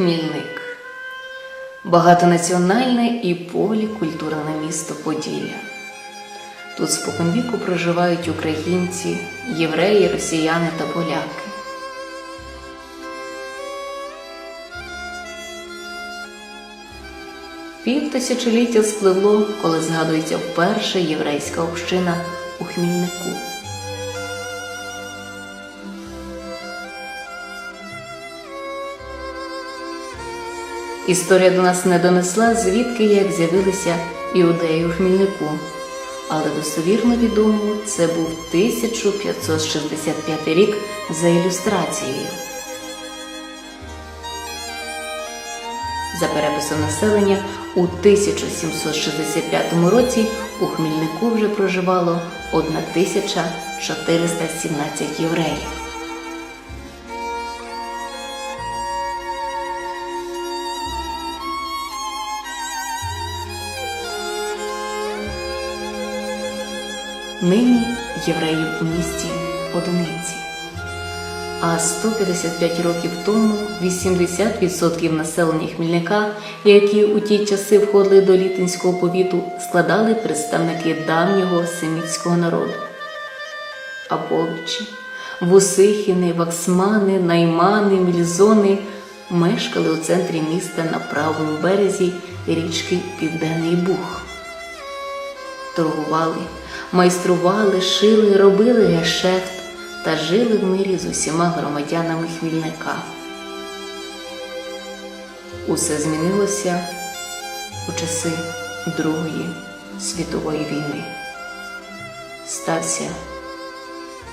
Хмільник. Багатонаціональне і полікультурне місто Поділля. Тут споконвіку проживають українці, євреї, росіяни та поляки. Півтисячоліття спливло, коли згадується вперше єврейська община у Хмільнику. Історія до нас не донесла, звідки як з'явилися іудеї у Хмільнику, але достовірно відомо це був 1565 рік за ілюстрацією. За переписом населення у 1765 році у Хмільнику вже проживало 1417 євреїв. Нині євреїв у місті одиниці. А 155 років тому 80% населення Хмільника, які у ті часи входили до літинського повіту, складали представники давнього семітського народу. Абовичі, Вусихіни, Ваксмани, Наймани, Мільзони мешкали у центрі міста на правому березі річки Південний Буг. Торгували, майстрували, шили, робили гешефт та жили в мирі з усіма громадянами Хмільника. Усе змінилося у часи Другої світової війни. Стався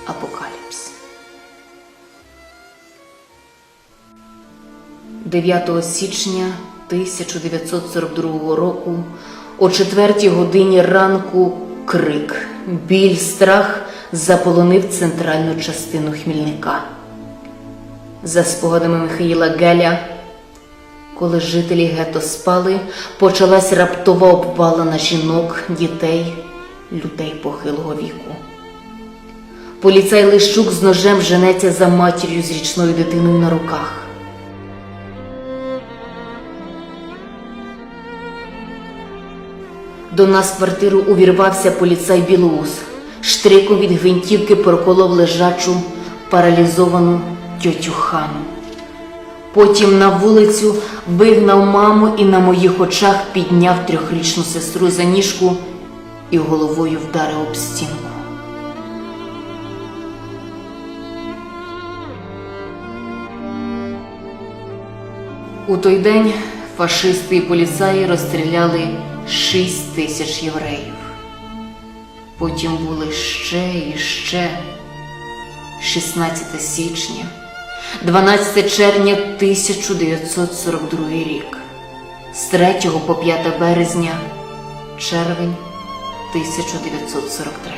апокаліпс. 9 січня 1942 року о четвертій годині ранку крик, біль, страх заполонив центральну частину Хмільника. За спогадами Михаїла Геля, коли жителі гетто спали, почалась раптова обвала на жінок, дітей, людей похилого віку. Поліцай Лищук з ножем женеться за матір'ю з річною дитиною на руках. До нас в квартиру увірвався поліцай Білоус. Штриком від гвинтівки проколов лежачу паралізовану тьотю Хану. Потім на вулицю вигнав маму і на моїх очах підняв трьохрічну сестру за ніжку і головою вдарив об стінку. У той день фашисти і поліцаї розстріляли 6 тисяч євреїв. Потім були ще і ще 16 січня, 12 червня 1942 рік, з 3 по 5 березня, червень 1943.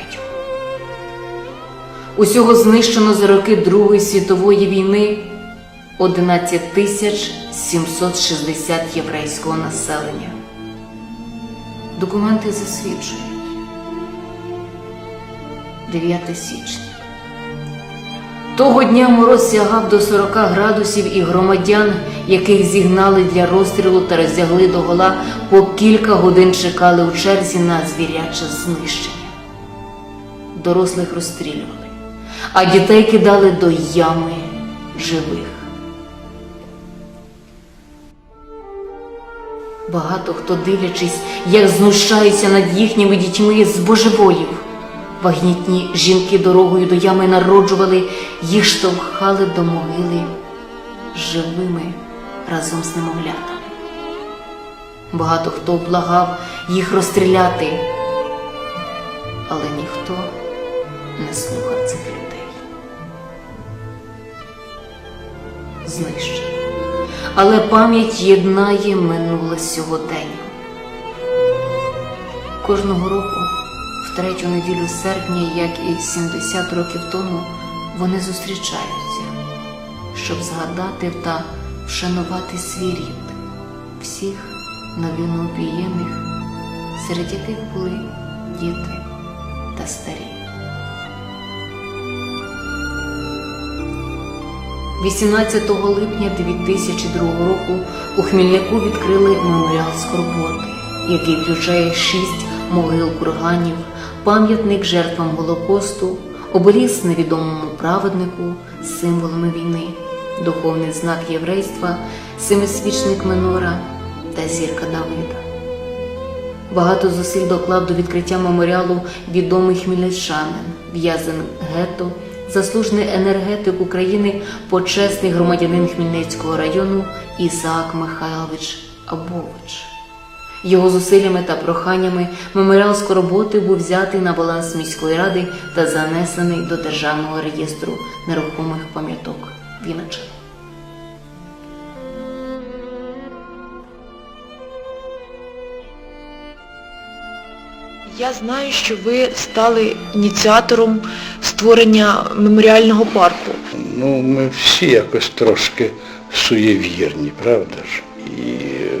Усього знищено за роки Другої світової війни 11 тисяч 760 єврейського населення. Документи засвідчують. 9 січня. Того дня мороз сягав до 40 градусів і громадян, яких зігнали для розстрілу та роздягли до гола, по кілька годин чекали у черзі на звіряче знищення. Дорослих розстрілювали, а дітей кидали до ями живих. Багато хто, дивлячись, як знущаються над їхніми дітьми з божеволів. Вагнітні жінки дорогою до ями народжували, їх штовхали до могили живими разом з немовлятами. Багато хто благав їх розстріляти, але ніхто не слухав цих людей. Знищено. Але пам'ять єднає минуле сьогодення. Кожного року в третю неділю серпня, як і 70 років тому, вони зустрічаються, щоб згадати та вшанувати свій рід, всіх новinoопієних, серед яких були діти та старі. 18 липня 2002 року у Хмільнику відкрили меморіал скорботи, який включає шість могил курганів, пам'ятник жертвам Голокосту, обеліск невідомому праведнику з символами війни, духовний знак єврейства, семисвічник Менора та зірка Давида. Багато зусиль доклав до відкриття меморіалу відомий хмельничанин, в'язень гетто, заслужений енергетик України, почесний громадянин Хмельницького району Ісаак Михайлович Абович. Його зусиллями та проханнями меморіал скорботи був взятий на баланс міської ради та занесений до Державного реєстру нерухомих пам'яток Вінниччини. Я знаю, що ви стали ініціатором створення меморіального парку. Ну, ми всі якось трошки суєвірні, правда ж? І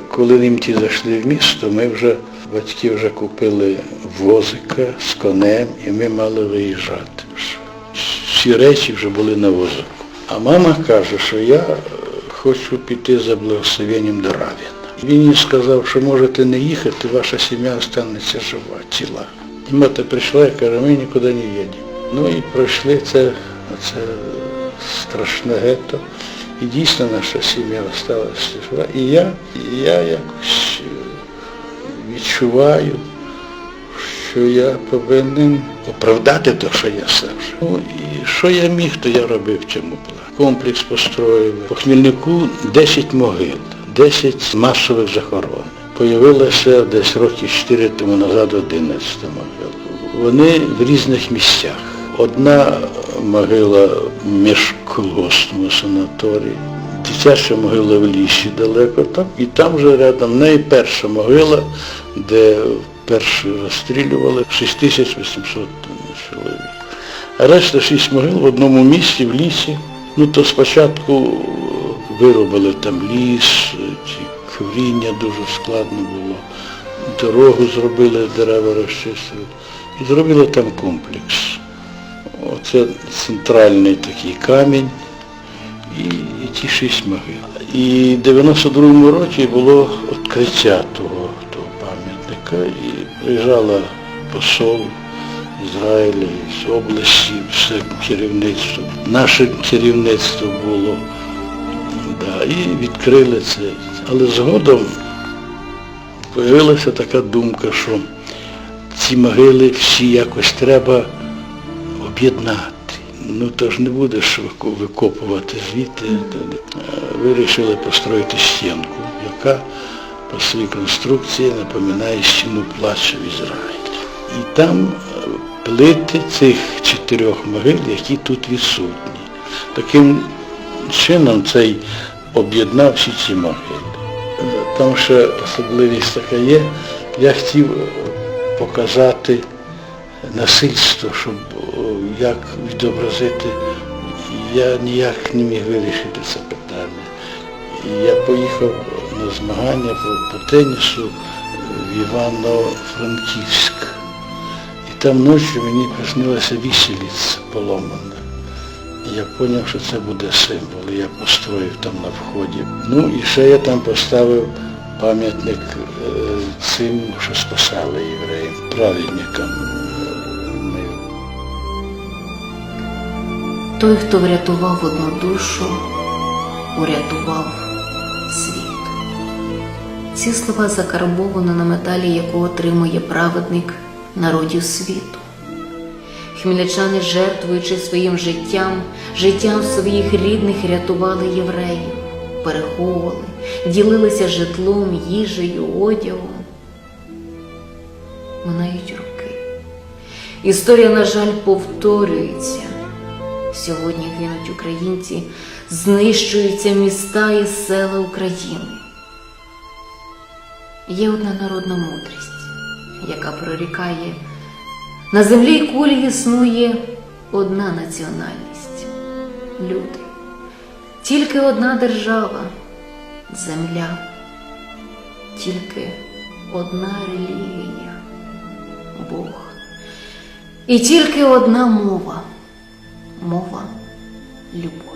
коли німці зайшли в місто, ми вже, батьки вже купили возика з конем, і ми мали виїжджати. Всі речі вже були на возику. А мама каже, що я хочу піти за благословенням до Равіна. Він їй сказав, що можете не їхати, ваша сім'я останеться жива, ціла. І мати прийшла і каже, ми нікуди не їдемо. Ну і пройшли це, це страшне гетто. І дійсно наша сім'я залишилася жива. І я, і я якось е, відчуваю, що я повинен оправдати те, що я сам. Ну і що я міг, то я робив цьому плані. Комплекс построїли. По Хмільнику 10 могил, 10 масових захорон. Появилося десь років 4 тому назад 11 могил. Вони в різних місцях. Одна могила в міжколгоспному санаторії, дитяча могила в лісі далеко там, і там вже рядом найперша могила, де вперше розстрілювали 6800 чоловік. А решта шість могил в одному місці, в лісі. Ну то спочатку виробили там ліс, ці коріння дуже складно було. Дорогу зробили, дерева розчистили. І зробили там комплекс. Оце центральний такий камінь і, і ті шість могил. І в 92-му році було відкриття того, того пам'ятника і приїжджала посол Ізраїля з області, все керівництво. Наше керівництво було. І відкрили це. Але згодом з'явилася така думка, що ці могили всі якось треба об'єднати. Ну то ж не будеш викопувати звідти. Вирішили построїти стінку, яка по своїй конструкції напоминає стіну плача в Ізраїлі. І там е, плити цих чотирьох могил, які тут відсутні. Таким чином цей об'єднав всі ці могили. Там ще особливість така є. Я хотів показати насильство, щоб як відобразити. Я ніяк не міг вирішити це питання. Я поїхав на змагання по, по тенісу в Івано-Франківськ. І там ночі мені приснилася віселіця поломана. Я зрозумів, що це буде символ. Я построїв там на вході. Ну і ще я там поставив пам'ятник е, цим, що спасали євреїв, праведникам. е, Той, хто врятував одну душу, урятував світ. Ці слова закарбовано на металі, яку отримує праведник народів світу. Хмельничани, жертвуючи своїм життям, життям своїх рідних, рятували євреїв, переховували, ділилися житлом, їжею, одягом. Минають роки. Історія, на жаль, повторюється. Сьогодні гинуть українці, знищуються міста і села України. Є одна народна мудрість, яка прорікає, на землі кулі існує одна національність люди. Тільки одна держава земля, тільки одна релігія Бог. І тільки одна мова мова любов.